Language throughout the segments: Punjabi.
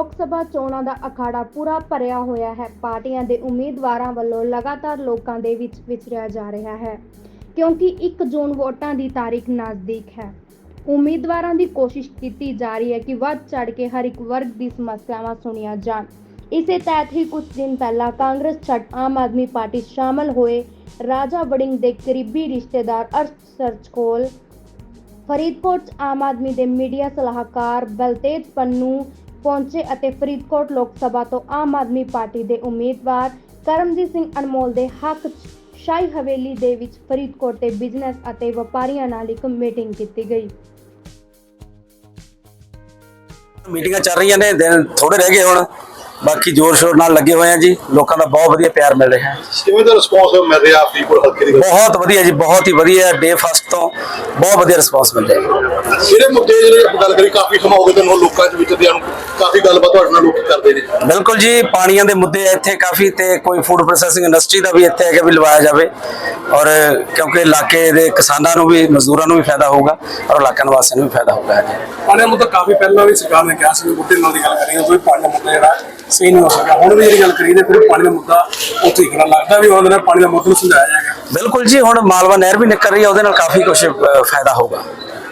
ਲੋਕ ਸਭਾ ਚੋਣਾਂ ਦਾ ਅਖਾੜਾ ਪੂਰਾ ਭਰਿਆ ਹੋਇਆ ਹੈ। ਪਾਰਟੀਆਂ ਦੇ ਉਮੀਦਵਾਰਾਂ ਵੱਲੋਂ ਲਗਾਤਾਰ ਲੋਕਾਂ ਦੇ ਵਿੱਚ ਵਿਚਰਿਆ ਜਾ ਰਿਹਾ ਹੈ, ਕਿਉਂਕਿ 1 ਜੂਨ ਵੋਟਾਂ ਦੀ ਤਾਰੀਖ ਨਜ਼ਦੀਕ ਹੈ। ਉਮੀਦਵਾਰਾਂ ਦੀ ਕੋਸ਼ਿਸ਼ ਕੀਤੀ ਜਾ ਰਹੀ ਹੈ ਕਿ ਵੱਧ ਚੜ ਕੇ ਹਰ ਇੱਕ ਵਰਗ ਦੀ ਸਮੱਸਿਆਵਾਂ ਸੁਣੀਆਂ ਜਾਣ। ਇਸੇ ਤਹਿਤ ਹੀ ਕੁਝ ਦਿਨ ਪਹਿਲਾਂ ਕਾਂਗਰਸ ਛੱਡ ਆਮ ਆਦਮੀ ਪਾਰਟੀ ਸ਼ਾਮਲ ਹੋਏ। ਰਾਜਾ ਵੜਿੰਗ ਦੇ ਕਰੀਬੀ ਰਿਸ਼ਤੇਦਾਰ ਅਰਸ਼ ਸਰਚਕੋਲ ਫਰੀਦਕੋਟ 'ਚ ਆਮ ਆਦਮੀ ਦੇ ਮੀਡੀਆ ਸਲਾਹਕਾਰ ਬਲਤੇਜ ਪੰਨੂ ਪਹੁੰਚੇ ਅਤੇ ਫਰੀਦਕੋਟ ਲੋਕ ਸਭਾ ਤੋਂ ਆਮ ਆਦਮੀ ਪਾਰਟੀ ਦੇ ਉਮੀਦਵਾਰ ਕਰਮਜੀਤ ਸਿੰਘ ਅਨਮੋਲ ਦੇ ਹੱਕ 'ਚ ਸ਼ਾਹੀ ਹਵੇਲੀ ਦੇ ਵਿੱਚ ਫਰੀਦਕੋਟ ਦੇ ਬਿਜ਼ਨਸ ਅਤੇ ਵਪਾਰੀਆਂ ਨਾਲ ਇੱਕ ਮੀਟਿੰਗ ਕੀਤੀ ਗਈ। ਮੀਟਿੰਗਾਂ ਚੱਲ ਰਹੀਆਂ ਨੇ, ਦਿਨ ਥੋੜੇ ਰਹਿ ਗਏ ਹੁਣ। ਬਾਕੀ ਜ਼ੋਰ ਸ਼ੋਰ ਨਾਲ ਲੱਗੇ ਹੋਏ ਆ ਜੀ। ਲੋਕਾਂ ਦਾ ਬਹੁਤ ਵਧੀਆ ਪਿਆਰ ਮਿਲ ਰਿਹਾ। ਹੈ ਕਿਵੇਂ ਦਾ ਰਿਸਪੌਂਸ ਮਿਲ ਰਿਹਾ ਫਰੀਦਕੋਟ ਹਲਕੇ ਦੀ ਬਹੁਤ ਵਧੀਆ ਜੀ ਬਹੁਤ ਹੀ ਵਧੀਆ। ਡੇ ਫਸਟ ਤੋਂ ਬਹੁਤ ਵਧੀਆ ਰਿਸਪਾਂਸ ਮਿਲ ਰਿਹਾ। ਹੈ ਜਿਹੜੇ ਮੁੱਦੇ ਜਿਹੜੇ ਆਪਾਂ ਗੱਲ ਕਰੀ ਕਾਫੀ ਸਮਾਂ ਹੋ ਗਿਆ ਤੁਹਾਨੂੰ ਲੋਕਾਂ ਦੇ ਵਿੱਚ ਦਿਆਂ ਨੂੰ। ਕਾਫੀ ਗੱਲਬਾਤ ਤੁਹਾਡੇ ਨਾਲ ਲੋਕੀ ਕਰਦੇ ਨੇ। ਬਿਲਕੁਲ ਜੀ ਪਾਣੀਆਂ ਦੇ ਮੁੱਦੇ ਇੱਥੇ ਕਾਫੀ ਤੇ ਕੋਈ ਫੂਡ ਪ੍ਰੋਸੈਸਿੰਗ ਇੰਡਸਟਰੀ ਦਾ ਵੀ ਇੱਥੇ ਹੈਗਾ ਵੀ ਲਵਾਇਆ ਜਾਵੇ। ਔਰ ਕਿਉਂਕਿ ਇਲਾਕੇ ਦੇ ਕਿਸਾਨਾਂ ਨੂੰ ਵੀ ਮਜ਼ਦੂਰਾਂ ਨੂੰ ਵੀ ਫਾਇਦਾ ਹੋਊਗਾ ਔਰ ਇਲਾਕਾ ਨਿਵਾਸੀਆਂ ਨੂੰ ਵੀ ਫਾਇਦਾ ਹੋਊਗਾ। ਪਾਣੀ ਦਾ ਮੁੱਦਾ ਕਾਫੀ ਪਹਿਲਾਂ ਵੀ ਸਰਕਾਰ ਨੇ ਕਿਹਾ ਸੀ ਬੁੱਢੇ ਨਾਲ ਦੀ ਗੱਲ ਕਰੀਏ ਕੋਈ ਪਾਣੀ ਦਾ ਮੁੱਦਾ ਜਿਹੜਾ ਸਹੀ ਨਹੀਂ ਹੋ ਸਕਦਾ। ਹੁਣ ਵੀ ਜਿਹੜੀ ਗੱਲ ਕਰੀਏ ਤੇ ਫਿਰ ਪਾਣੀ ਦਾ ਮੁੱਦਾ ਉੱਥੇ ਹੀ ਖੜਾ ਲੱਗਦਾ ਵੀ ਉਹਨਾਂ ਨੇ ਪਾਣੀ ਦਾ ਮੁੱਦਾ ਸਮਝਾਇਆ ਜਾਏਗਾ। ਬਿਲਕੁਲ ਜੀ, ਹੁਣ ਮਾਲਵਾ ਨਹਿਰ ਵੀ ਨਿਕਲ ਰਹੀ ਹੈ, ਉਹਦੇ ਨਾਲ ਕਾਫੀ ਕੁਝ ਫਾਇਦਾ ਹੋਊਗਾ।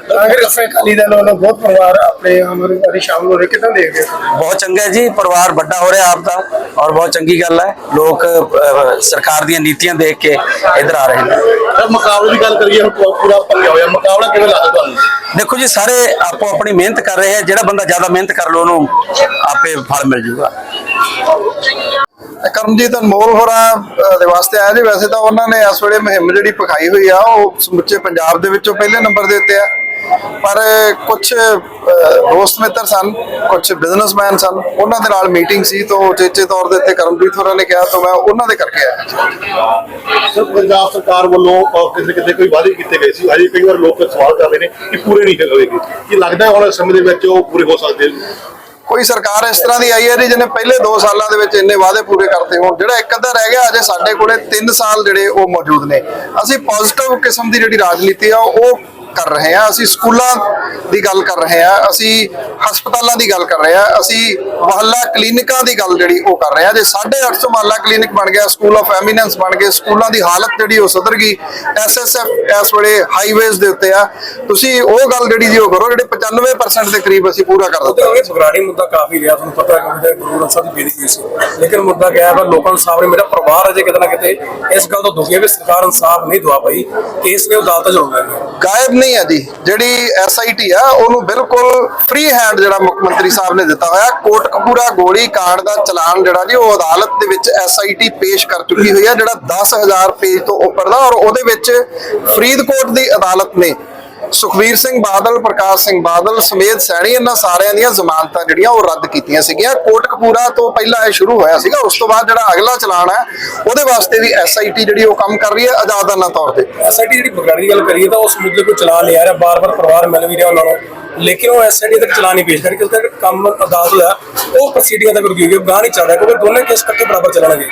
ਕਾਂਗਰਸ ਅਕਾਲੀ ਦਲ ਵੱਲੋਂ ਬਹੁਤ ਪਰਿਵਾਰ ਆਪਣੇ ਅਮਰਵਾਦੀ ਸ਼ਾਮਲ ਹੋ ਰਹੇ ਕਿਦਾਂ ਦੇਖਦੇ ਹੋ ਬਹੁਤ ਚੰਗਾ ਜੀ ਪਰਿਵਾਰ ਵੱਡਾ ਹੋ ਰਿਹਾ ਆਪ ਦਾ ਔਰ ਬਹੁਤ ਚੰਗੀ ਗੱਲ ਹੈ। ਲੋਕ ਸਰਕਾਰ ਦੀਆਂ ਨੀਤੀਆਂ ਦੇਖ ਕੇ ਇੱਧਰ ਆ ਰਹੇ ਨੇ। ਸਰ ਮੁਕਾਬਲੇ ਦੀ ਗੱਲ ਕਰੀਏ ਪੂਰਾ ਭੰਗਿਆ ਹੋਇਆ ਮੁਕਾਬਲਾ ਕਿਵੇਂ ਲੱਗਦਾ ਤੁਹਾਨੂੰ? ਦੇਖੋ ਜੀ ਸਾਰੇ ਆਪੋ ਆਪਣੀ ਮਿਹਨਤ ਕਰ ਰਹੇ ਆ ਜਿਹੜਾ ਬੰਦਾ ਜ਼ਿਆਦਾ ਮਿਹਨਤ ਕਰ ਲੋ ਉਹਨੂੰ ਆਪੇ ਫਲ ਮਿਲ ਜੂਗਾ। ਕਰਮਜੀਤ ਅਨਮੋਲ ਹੋਰਾਂ ਦੇ ਵਾਸਤੇ ਆਇਆ ਜੀ। ਵੈਸੇ ਤਾਂ ਉਹਨਾਂ ਨੇ ਇਸ ਵੇਲੇ ਮੁਹਿੰਮ ਜਿਹੜੀ ਪਖਾਈ ਹੋਈ ਆ ਉਹ ਸਮੁੱਚੇ ਪੰਜਾਬ ਦੇ ਵਿੱਚੋਂ ਪਹਿਲੇ ਨੰਬਰ ਦੇ ਉੱਤੇ ਆ। ਪਰ ਕੁਝ ਦੋਸਤ ਮਿੱਤਰ ਸਨ ਕੁਝ ਬਿਜ਼ਨਸਮੈਨ ਸਨ ਉਹਨਾਂ ਦੇ ਨਾਲ ਮੀਟਿੰਗ ਸੀ ਤੋਂ ਚੇਚੇ ਤੌਰ ਦੇ ਉੱਤੇ ਕਰਮਜੀਤ ਹੋਰਾਂ ਨੇ ਕਿਹਾ ਤਾਂ ਮੈਂ ਉਹਨਾਂ ਦੇ ਕਰਕੇ ਆਇਆ। ਸਰ ਪੰਜਾਬ ਸਰਕਾਰ ਵੱਲੋਂ ਕਿਤੇ ਕਿਤੇ ਕੋਈ ਵਾਅਦੇ ਕੀਤੇ ਗਏ ਸੀ। ਅਜੇ ਕਈ ਵਾਰ ਲੋਕ ਸਵਾਲ ਕਰ ਰਹੇ ਨੇ ਕਿ ਪੂਰੇ ਨਹੀਂ ਹੋਏਗੀ। ਕੀ ਲੱਗਦਾ ਹੁਣ ਸਮੇਂ ਦੇ ਵਿੱਚ ਉਹ ਪੂਰੇ ਹੋ ਸਕਦੇ ਨੇ? ਕੋਈ ਸਰਕਾਰ ਇਸ ਤਰ੍ਹਾਂ ਦੀ ਆਈ ਹੈ ਜੀ ਜਿਹਨੇ ਪਹਿਲੇ 2 ਸਾਲਾਂ ਦੇ ਵਿੱਚ ਇੰਨੇ ਵਾਅਦੇ ਪੂਰੇ ਕਰਤੇ ਹੋਣ। ਜਿਹੜਾ ਇੱਕ ਅੱਧਾ ਰਹਿ ਗਿਆ ਅਜੇ ਸਾਡੇ ਕੋਲੇ 3 ਸਾਲ ਜਿਹੜੇ ਉਹ ਮੌਜੂਦ ਨੇ। ਅਸੀਂ ਪੋਜ਼ਿਟਿਵ ਕਿਸਮ ਦੀ ਜਿਹੜੀ ਰਾਜਨੀਤੀ ਆ ਉਹ ਕਰ ਰਹੇ ਹਾਂ। ਅਸੀਂ ਸਕੂਲਾਂ ਦੀ ਗੱਲ ਕਰ ਰਹੇ ਹਾਂ। ਅਸੀਂ ਹਸਪਤਾਲਾਂ ਦੀ ਗੱਲ ਕਰ ਰਹੇ ਹਾਂ। ਅਸੀਂ ਮੁਹੱਲਾ ਕਲੀਨਿਕਾਂ ਦੀ ਗੱਲ ਜਿਹੜੀ ਉਹ ਕਰ ਰਹੇ ਹਾਂ। ਜੇ 850 ਮੁਹੱਲਾ ਕਲੀਨਿਕ ਬਣ ਗਿਆ ਸਕੂਲ ਆਫ ਐਮੀਨੈਂਸ ਬਣ ਗਏ, ਸਕੂਲਾਂ ਦੀ ਹਾਲਤ ਜਿਹੜੀ ਉਹ ਸੁਧਰ ਗਈ। ਐਸਐਸਐਫ ਇਸ ਵੇਲੇ ਹਾਈਵੇਜ਼ ਦੇ ਉੱਤੇ ਆ। ਤੁਸੀਂ ਉਹ ਗੱਲ ਜਿਹੜੀ ਜੀ ਉਹ ਕਰੋ, ਜਿਹੜੇ 95% ਦੇ ਕਰੀਬ ਅਸੀਂ ਪੂਰਾ ਕਰ ਦਿੱਤਾ। ਉਹ ਬਗਰਾੜੀ ਮੁੱਦਾ ਕਾਫੀ ਰਿਹਾ, ਤੁਹਾਨੂੰ ਪਤਾ ਹੈ ਕਿ ਗੁਰੂ ਗ੍ਰੰਥ ਸਾਹਿਬ ਦੀ ਬੇਦੀ ਹੋਈ ਸੀ। ਲੇਕਿਨ ਮੁੱਦਾ ਕਿਹਾ ਹੈ ਲੋਕਾਂ ਨੂੰ ਸਾਹਮਣੇ ਮੇਰਾ ਪਰਿਵਾਰ ਅਜੇ ਕਿਤੇ ਨਾ ਕਿਤੇ ਇਸ ਗੱਲ ਤੋਂ ਦੁਖੀ ਹੈ ਕਿ ਸਰਕਾਰ ਇਨਸਾਫ ਨਹੀਂ ਦਵਾ ਪਾਈ ਕੇਸ ਨੇ ਅਦਾਲਤ ਅਦਾਲਤਾਂ ਚ ਹੋਣਾ ਗਾਇਬ ਨਹੀਂ ਹੈ ਜੀ। ਜਿਹੜੀ ਐਸਆਈਟੀ ਆ, ਉਹਨੂੰ ਬਿਲਕੁਲ ਫ੍ਰੀ ਹੈਂਡ ਜਿਹੜਾ ਮੁੱਖ ਮੰਤਰੀ ਸਾਹਿਬ ਨੇ ਦਿੱਤਾ ਹੋਇਆ ਕੋਟਕਪੂਰਾ ਗੋਲੀ ਕਾਂਡ ਦਾ ਚਲਾਨ ਜਿਹੜਾ ਜੀ, ਉਹ ਅਦਾਲਤ ਦੇ ਵਿੱਚ ਐਸਆਈਟੀ ਪੇਸ਼ ਕਰ ਚੁੱਕੀ ਹੋਈ ਹੈ, ਜਿਹੜਾ 10000 ਪੇਜ ਤੋਂ ਉੱਪਰ ਦਾ ਔਰ ਉਹਦੇ ਵਿੱਚ ਫਰੀਦਕੋਟ ਦੀ ਅਦਾਲਤ ਨੇ ਸੁਖਵੀਰ ਸਿੰਘ ਬਾਦਲ, ਪ੍ਰਕਾਸ਼ ਸਿੰਘ ਬਾਦਲ ਸਮੇਤ ਸੈਣੀ ਇਹਨਾਂ ਸਾਰਿਆਂ ਦੀਆਂ ਜ਼ਮਾਨਤਾਂ ਜਿਹੜੀਆਂ ਉਹ ਰੱਦ ਕੀਤੀਆਂ ਸੀਗੀਆਂ। ਕੋਟਕਪੂਰਾ ਤੋਂ ਪਹਿਲਾਂ ਇਹ ਸ਼ੁਰੂ ਹੋਇਆ ਸੀਗਾ, ਉਸ ਤੋਂ ਬਾਅਦ ਜਿਹੜਾ ਅਗਲਾ ਚਲਾਨ ਹੈ, ਉਹਦੇ ਵਾਸਤੇ ਵੀ ਐਸਆਈਟੀ ਜਿਹੜੀ ਉਹ ਕੰਮ ਕਰ ਰਹੀ ਹੈ ਆਜ਼ਾਦਾਨਾ ਤੌਰ ਤੇ। ਐਸਆਈਟੀ ਜਿਹੜੀ ਬਗਰਾੜੀ ਦੀ ਗੱਲ ਕਰੀਏ ਤਾਂ ਉਸ ਮੁੱਦੇ ਕੋਈ ਚਲਾ ਨਹੀਂ ਆ ਰਿਹਾ, ਬਾਰ-ਬਾਰ ਪਰਿਵਾਰ ਮਿਲ ਵੀ ਰਿਹਾ ਉਹਨਾਂ ਨੂੰ। ਲੇਕਿਨ ਉਹ ਐਸਆਈਟੀ ਤੱਕ ਚਲਾ ਨਹੀਂ ਪੇਸ਼ ਕਰਕੇ ਉਸ ਕੰਮ ਅਦਾਲਤ ਦਾ ਉਹ ਪ੍ਰੋਸੀਡਿੰਗਾਂ ਤੱਕ ਰੁਕੀ ਹੋਈ ਹੈ ਗਾਹ ਨਹੀਂ ਚੱਲ ਰਿਹਾ, ਕਿਉਂਕਿ ਦੋਨੇ ਕੇਸ ਇਕੱਠੇ ਬਰਾਬਰ ਚੱਲਣਗੇ।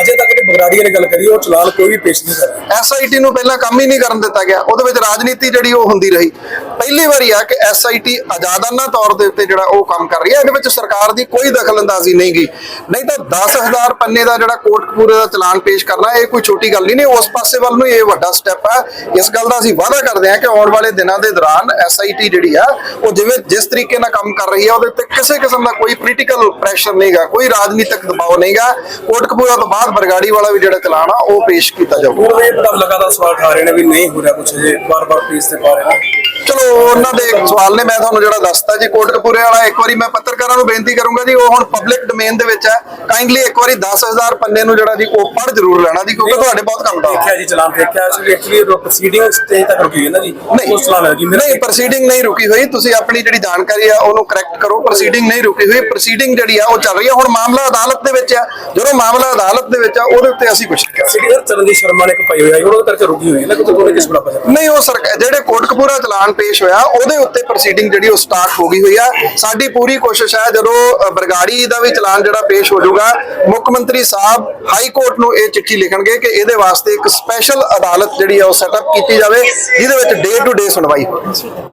ਅਜੇ ਤੱਕ ਜਿਹੜੀ ਬਗਰਾੜੀ ਦੀ ਗੱਲ ਕਰੀਏ ਉਹ ਚਲਾਨ ਕੋਈ ਵੀ ਪੇਸ਼ ਨਹੀਂ ਕਰ ਰਿਹਾ ਐਸਆਈਟੀ ਨੂੰ ਪਹਿਲਾਂ ਕੰਮ ਹੀ ਨਹੀਂ ਕਰਨ ਦਿੱਤਾ ਗਿਆ। ਉਹਦੇ ਵਿੱਚ ਰਾਜਨੀਤੀ ਜਿਹੜੀ ਉਹ ਹੁੰਦੀ ਰਹੀ। ਪਹਿਲੀ ਵਾਰੀ ਆ ਕਿ ਐਸਆਈਟੀ ਆਜ਼ਾਦਾਨਾ ਤੌਰ ਦੇ ਉੱਤੇ ਜਿਹੜਾ ਉਹ ਕੰਮ ਕਰ ਰਹੀ ਹੈ, ਇਹਦੇ ਵਿੱਚ ਸਰਕਾਰ ਦੀ ਕੋਈ ਦਖਲਅੰਦਾਜ਼ੀ ਨਹੀਂ ਗਈ ਨਹੀਂ ਤਾਂ 10000 ਪੰਨੇ ਦਾ ਜਿਹੜਾ ਕੋਟਕਪੂਰੇ ਦਾ ਚਲਾਨ ਪੇਸ਼ ਕਰਨਾ, ਇਹ ਕੋਈ ਛੋਟੀ ਗੱਲ ਨਹੀਂ ਉਸ ਪਾਸੇ ਵੱਲ ਨੂੰ ਇਹ ਵੱਡਾ ਸਟੈਪ ਹੈ ਇਸ ਗੱਲ ਦਾ ਅਸੀਂ ਵਾਅਦਾ ਕਰਦੇ ਹਾਂ ਕਿ ਆਉਣ ਵਾਲੇ ਦਿਨਾਂ ਦੇ ਦੌਰਾਨ ਐਸਆਈਟੀ ਜਿਹੜੀ ਆ, ਉਹ ਜਿਵੇਂ ਜਿਸ ਤਰੀਕੇ ਨਾਲ ਕੰਮ ਕਰ ਰਹੀ ਹੈ ਉਹਦੇ ਉੱਤੇ ਕਿਸੇ ਕਿਸਮ ਦਾ ਕੋਈ ਪੋਲੀਟੀਕਲ ਪ੍ਰੈਸ਼ਰ ਨਹੀਂਗਾ ਕੋਈ ਰਾਜਨੀਤਿਕ ਦਬਾਅ ਨਹੀਂਗਾ ਕੋਟਕਪੂਰਾ ਤੋਂ ਬਾਅਦ ਬਰਗਾੜੀ ਵਾਲਾ ਵੀ ਜਿਹੜਾ ਚਲਾਨ ਆ, ਉਹ ਪੇਸ਼ ਕੀਤਾ ਜਾਊਗਾ। ਉਹ ਇਹ ਲਗਾਤਾਰ ਸਵਾਲ ਉਠਾ ਰਹੇ ਨੇ ਵੀ ਨਹੀਂ ਹੋ ਰਿਹਾ ਕੁਝ ਜੇ ਬਾਰ-ਬਾਰ ਪੇਸ਼ ਤੇ ਪਾ ਰਹੇ ਨੇ। ਚਲੋ ਉਹਨਾਂ ਦੇ ਸਵਾਲ ਨੇ ਮੈਂ ਤੁਹਾਨੂੰ ਜਿਹੜਾ ਦੱਸਤਾ ਜੀ ਕੋਟਕਪੂਰੇ ਵਾਲਾ ਇੱਕ ਵਾਰੀ ਮੈਂ ਪੱਤਰਕਾਰਾਂ ਨੂੰ ਬੇਨਤੀ ਕਰੂੰਗਾ ਜੀ ਉਹ ਹੁਣ ਪਬਲਿਕ ਡੋਮੇਨ ਦੇ ਵਿੱਚ ਹੈ। ਕਾਈਂਡਲੀ ਇੱਕ ਵਾਰੀ 10000 ਪੰਨੇ ਨੂੰ ਜਿਹੜਾ ਜੀ ਉਹ ਪੜ੍ਹ ਜ਼ਰੂਰ ਲੈਣਾ ਜੀ ਕਿਉਂਕਿ ਤੁਹਾਡੇ ਬਹੁਤ ਕੰਮ ਦਾ। ਦੇਖਿਆ ਜੀ ਚਲਾਨ ਦੇਖਿਆ ਐਕਚੁਅਲੀ ਐਕਚੁਅਲੀ ਪ੍ਰੋਸੀਡਿੰਗ ਸਟੇਜ ਤੱਕ ਰੁਕੀ ਹੈ ਨਾ ਜੀ ਉਸ ਚਲਾਨ ਲੱਗੀ ਮੇਰਾ ਨਹੀਂ ਪ੍ਰੋਸੀਡਿੰਗ ਨਹੀਂ ਰੁਕੀ ਹੋਈ ਤੁਸੀਂ ਆਪਣੀ ਜਿਹੜੀ ਜਾਣਕਾਰੀ ਆ ਉਹਨੂੰ ਕਰੈਕਟ ਕਰੋ। ਪ੍ਰੋਸੀਡਿੰਗ ਨਹੀਂ ਰੁਕੀ ਹੋਈ ਪ੍ਰੋਸੀਡਿੰਗ ਜਿਹੜੀ ਆ ਉਹ ਚੱਲ ਰਹੀ ਆ ਹੁਣ ਮਾਮਲਾ ਅਦਾਲਤ ਦੇ ਵਿੱਚ ਆ ਜਦੋਂ ਮਾਮਲਾ ਅਦਾਲਤ ਦੇ ਵਿੱਚ ਆ ਉਹਦੇ ਉੱਤੇ ਅਸੀਂ ਕੁਝ ਨਹੀਂ ਕਰ ਸਕਦੇ। ਚਰਨਜੀਤ ਸ਼ਰਮਾ ਨੇ ਇੱਕ ਪਾਈ ਹੋਈ ਹੈ ਉਹਦੇ ਕਰਕੇ ਰੁਕੀ ਹੋਈ ਹੈ ਨਾ ਕਿ ਦੋਨੇ ਕਿਸ ਬਰਾਬਰ ਹੈ ਨਹੀਂ ਉਹ ਸਰਕਾਰ ਜਿਹੜੇ ਕੋਟਕਪੂਰਾ ਚਲਾਨ ਪੇਸ਼ ਹੋਇਆ, ਉਹਦੇ ਉੱਤੇ ਪ੍ਰੋਸੀਡਿੰਗ ਜਿਹੜੀ ਉਹ ਸਟਾਰਟ ਹੋ ਗਈ ਹੋਈ ਆ। ਸਾਡੀ ਪੂਰੀ ਕੋਸ਼ਿਸ਼ ਹੈ, ਜਦੋਂ ਬਰਗਾੜੀ ਦਾ ਵੀ ਚਲਾਨ ਜਿਹੜਾ ਪੇਸ਼ ਹੋ ਜਾਊਗਾ, ਮੁੱਖ ਮੰਤਰੀ ਸਾਹਿਬ ਹਾਈ ਕੋਰਟ ਨੂੰ ਇਹ ਚਿੱਠੀ ਲਿਖਣਗੇ ਕਿ ਇਹਦੇ ਵਾਸਤੇ ਇੱਕ ਸਪੈਸ਼ਲ ਅਦਾਲਤ ਜਿਹੜੀ ਆ ਉਹ ਸੈਟਅਪ ਕੀਤੀ ਜਾਵੇ, ਜਿਹਦੇ ਵਿੱਚ ਡੇ ਟੂ ਡੇ ਸੁਣਵਾਈ ਹੋਵੇ।